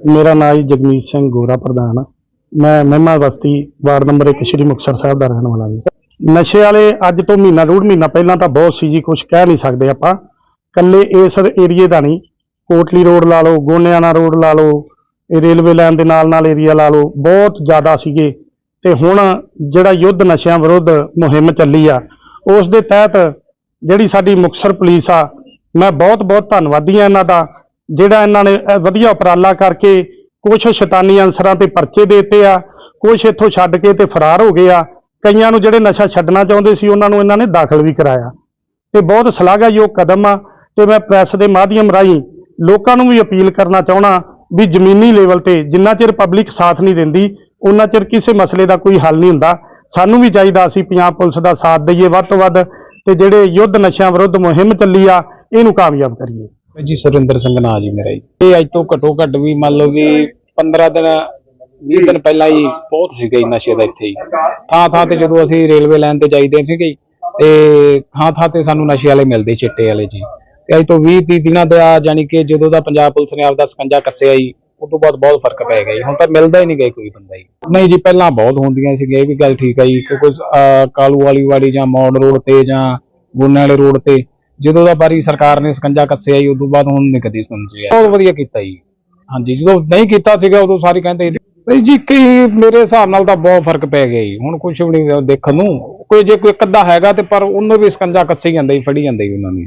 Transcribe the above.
ਮੇਰਾ ਨਾਮ ਜੀ ਜਗਮੀਤ ਸਿੰਘ ਗੋਰਾ ਪ੍ਰਧਾਨ ਮੈਂ ਮਹਿਮਾ ਬਸਤੀ, ਵਾਰਡ ਨੰਬਰ 1 ਸ਼੍ਰੀ ਮੁਕਤਸਰ ਸਾਹਿਬ ਦਾ ਰਹਿਣ ਵਾਲਾ ਜੀ। ਨਸ਼ੇ ਵਾਲੇ ਅੱਜ ਤੋਂ ਮਹੀਨਾ, ਡੂਢ ਮਹੀਨਾ ਪਹਿਲਾਂ ਤਾਂ ਬਹੁਤ ਸੀ ਜੀ ਕੁਝ ਕਹਿ ਨਹੀਂ ਸਕਦੇ ਆਪਾਂ। ਕੱਲੇ ਇਸ ਏਰੀਏ ਦਾ ਨਹੀਂ। ਕੋਟਲੀ ਰੋਡ ਲਾ ਲਓ, ਗੋਨਿਆਣਾ ਰੋਡ ਲਾ ਲਓ ਇਹ ਰੇਲਵੇ ਲਾਈਨ ਦੇ ਨਾਲ ਨਾਲ ਏਰੀਆ ਲਾ ਲਓ, ਬਹੁਤ ਜ਼ਿਆਦਾ ਸੀਗੇ। ਤੇ ਹੁਣ ਜਿਹੜਾ ਯੁੱਧ ਨਸ਼ਿਆਂ ਵਿਰੁੱਧ ਮੁਹਿੰਮ ਚੱਲੀ ਆ, ਉਸ ਦੇ ਤਹਿਤ ਜਿਹੜੀ ਸਾਡੀ ਮੁਕਤਸਰ ਪੁਲਿਸ ਆ, ਮੈਂ ਬਹੁਤ ਬਹੁਤ ਧੰਨਵਾਦੀ ਆ ਇਹਨਾਂ ਦਾ। ਜਿਹੜਾ ਇਹਨਾਂ ਨੇ ਵਧੀਆ ਉਪਰਾਲਾ ਕਰਕੇ ਕੁਝ ਸ਼ੈਤਾਨੀ ਅਨਸਰਾਂ ਤੇ ਪਰਚੇ ਦੇਤੇ ਆ ਕੁਝ ਇੱਥੋਂ ਛੱਡ ਕੇ ਤੇ ਫਰਾਰ ਹੋ ਗਏ ਆ। ਕਈਆਂ ਨੂੰ ਜਿਹੜੇ ਨਸ਼ਾ ਛੱਡਣਾ ਚਾਹੁੰਦੇ ਸੀ, ਉਹਨਾਂ ਨੂੰ ਇਹਨਾਂ ਨੇ ਦਾਖਲ ਵੀ ਕਰਾਇਆ। ਤੇ ਬਹੁਤ ਸ਼ਲਾਘਾਯੋਗ ਕਦਮ ਆ ਤੇ ਮੈਂ ਪ੍ਰੈਸ ਦੇ ਮਾਧਿਅਮ ਰਾਹੀਂ ਲੋਕਾਂ ਨੂੰ ਵੀ ਅਪੀਲ ਕਰਨਾ ਚਾਹਣਾ ਵੀ ਜ਼ਮੀਨੀ ਲੈਵਲ ਤੇ ਜਿੰਨਾ ਚਿਰ ਪਬਲਿਕ ਸਾਥ ਨਹੀਂ ਦਿੰਦੀ ਉਹਨਾਂ ਚਿਰ ਕਿਸੇ ਮਸਲੇ ਦਾ ਕੋਈ ਹੱਲ ਨਹੀਂ ਹੁੰਦਾ। ਸਾਨੂੰ ਵੀ ਚਾਹੀਦਾ ਅਸੀਂ ਪੰਜਾਬ ਪੁਲਿਸ ਦਾ ਸਾਥ ਦਈਏ ਵੱਧ ਤੋਂ ਵੱਧ ਤੇ ਜਿਹੜੇ ਯੁੱਧ ਨਸ਼ਿਆਂ ਵਿਰੁੱਧ ਮੁਹਿੰਮ ਚੱਲੀ ਆ, ਇਹਨੂੰ ਕਾਮਯਾਬ ਕਰੀਏ। ਜੀ ਸੁਰਿੰਦਰ ਸਿੰਘ ਨਾਂ ਜੀ ਮੇਰਾ ਜੀ। ਇਹ ਅੱਜ ਤੋਂ ਘੱਟੋ ਘੱਟ ਵੀ ਮੰਨ ਲਓ ਵੀ 15 ਦਿਨ 20 ਦਿਨ ਪਹਿਲਾਂ ਹੀ ਬਹੁਤ ਸੀਗਾ ਜੀ ਨਸ਼ੇ ਦਾ ਇੱਥੇ ਹੀ। ਥਾਂ ਥਾਂ ਤੇ ਜਦੋਂ ਅਸੀਂ ਰੇਲਵੇ ਲਾਈਨ ਤੇ ਜਾਈਦੇ ਸੀਗੇ ਤੇ ਥਾਂ ਥਾਂ ਤੇ ਸਾਨੂੰ ਨਸ਼ੇ ਵਾਲੇ ਮਿਲਦੇ ਚਿੱਟੇ ਵਾਲੇ ਜੀ। ਤੇ ਅੱਜ ਤੋਂ 20 30 ਦਿਨਾਂ ਦਾ ਜਾਨੀ ਕਿ ਜਦੋਂ ਦਾ ਪੰਜਾਬ ਪੁਲਿਸ ਨੇ ਆਪਦਾ ਸਕੰਜਾ ਕੱਸਿਆ ਜੀ ਉਸ ਤੋਂ ਬਾਅਦ ਬਹੁਤ ਫ਼ਰਕ ਪੈ ਗਿਆ ਜੀ। ਹੁਣ ਤਾਂ ਮਿਲਦਾ ਹੀ ਨਹੀਂ ਗਿਆ ਕੋਈ ਬੰਦਾ ਜੀ। ਨਹੀਂ ਜੀ ਪਹਿਲਾਂ ਬਹੁਤ ਹੁੰਦੀਆਂ ਸੀਗੀਆਂ ਇਹ ਵੀ ਗੱਲ ਠੀਕ ਆ ਜੀ ਕਿ ਕੋਈ ਅਹ, ਕਾਲੂ ਵਾਲੀ ਵਾੜੀ ਜਾਂ ਮੌੜ ਰੋਡ ਤੇ ਜਾਂ ਗੁੰਨੇ ਵਾਲੇ ਰੋਡ ਤੇ ਜਦੋਂ ਦਾ ਵਾਰੀ ਸਰਕਾਰ ਨੇ ਸਕੰਜਾ ਕੱਸਿਆ ਜੀ, ਉਦੋਂ ਬਾਅਦ ਹੁਣ ਨਹੀਂ ਕਦੀ ਸੁਣੀ ਬਹੁਤ ਵਧੀਆ ਕੀਤਾ ਜੀ। ਹਾਂਜੀ, ਜਦੋਂ ਨਹੀਂ ਕੀਤਾ ਸੀਗਾ, ਉਦੋਂ ਸਾਰੇ ਕਹਿੰਦੇ ਨਹੀਂ ਜੀ ਕੀ ਮੇਰੇ ਹਿਸਾਬ ਨਾਲ ਤਾਂ ਬਹੁਤ ਫ਼ਰਕ ਪੈ ਗਿਆ ਜੀ। ਹੁਣ ਕੁਝ ਵੀ ਨਹੀਂ ਦੇਖਣ ਨੂੰ। ਕੋਈ ਜੇ ਕੋਈ ਇੱਕ ਅੱਧਾ ਹੈਗਾ ਤੇ ਪਰ ਉਹਨੂੰ ਵੀ ਸਕੰਜਾ ਕੱਸੇ ਜਾਂਦਾ ਜੀ, ਫੜੀ ਜਾਂਦਾ ਜੀ ਉਹਨਾਂ ਨੂੰ।